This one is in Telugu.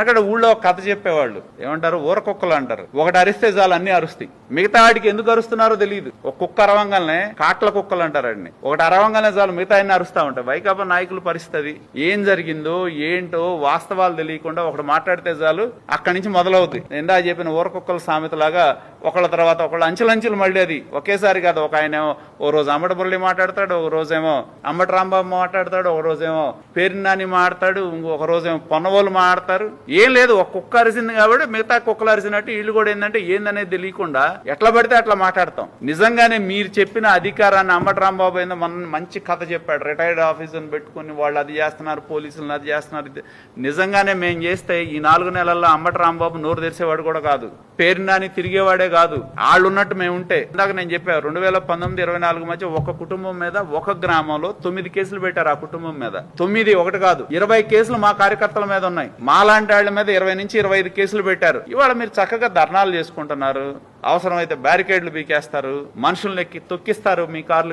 అక్కడ ఊళ్ళో ఒక కథ చెప్పేవాళ్ళు. ఏమంటారు? ఊర కుక్కలు అంటారు. ఒకటి అరిస్తే చాలు అన్ని అరుస్తాయి. మిగతా వాడికి ఎందుకు అరుస్తున్నారో తెలియదు ఒక కుక్క అరవంగానే కాట్ల కుక్కలు అంటారు వాటిని ఒకటి అరవంగానే చాలు మిగతా అన్ని అరుస్తా ఉంటాయి. వైకాపా నాయకుల పరిస్థితి ఏం జరిగిందో ఏంటో వాస్తవాలు తెలియకుండా ఒకటి మాట్లాడితే చాలు అక్కడి నుంచి మొదలవుతాయి ఇందా చెప్పిన ఊర కుక్కల సామెతలాగా ఒకళ్ళ తర్వాత ఒకళ్ళు అంచెలంచెలు మళ్ళీ అది. ఒకేసారి కాదు ఒక ఆయన ఏమో ఓ రోజు అమ్మట మురళి మాట్లాడతాడు ఒక రోజేమో అమ్మట రాంబాబు మాట్లాడతాడు ఒక రోజేమో పేరినాని మాడతాడు ఇంకొక రోజేమో పొన్నవోలు మాడతారు ఏం లేదు ఒక కుక్క అరిసింది కాబట్టి మిగతా కుక్కలు అరిసినట్టు వీళ్ళు కూడా ఏంటంటే ఏందనేది తెలియకుండా ఎట్లా పడితే అట్లా మాట్లాడతాం. నిజంగానే మీరు చెప్పిన అధికారాన్ని అమ్మట రాంబాబు ఏందో మన మంచి కథ చెప్పాడు. రిటైర్డ్ ఆఫీసర్ని పెట్టుకుని వాళ్ళు అది చేస్తున్నారు పోలీసులను అది చేస్తున్నారు. నిజంగానే మేము చేస్తే ఈ నాలుగు నెలల్లో అంబటి రాంబాబు నోరు తెరిచేవాడు కూడా కాదు. పేరునాని తిరిగేవాడే కాదు. వాళ్ళు ఉన్నట్టు మేము ఉంటే ఇందాక నేను చెప్పాను రెండు వేల పంతొమ్మిది ఇరవై నాలుగు మధ్య ఒక కుటుంబం మీద ఒక గ్రామంలో తొమ్మిది కేసులు పెట్టారు ఆ కుటుంబం మీద. తొమ్మిది ఒకటి కాదు ఇరవై కేసులు మా కార్యకర్తల మీద ఉన్నాయి. మాలాంటి వాళ్ళ మీద ఇరవై నుంచి ఇరవై ఐదు కేసులు పెట్టారు. ఇవాళ మీరు చక్కగా ధర్నాలు చేసుకుంటున్నారు. అవసరమైతే బ్యారికేడ్లు బీకేస్తారు మనుషుల్ని ఎక్కి తొక్కిస్తారు మీ కార్లు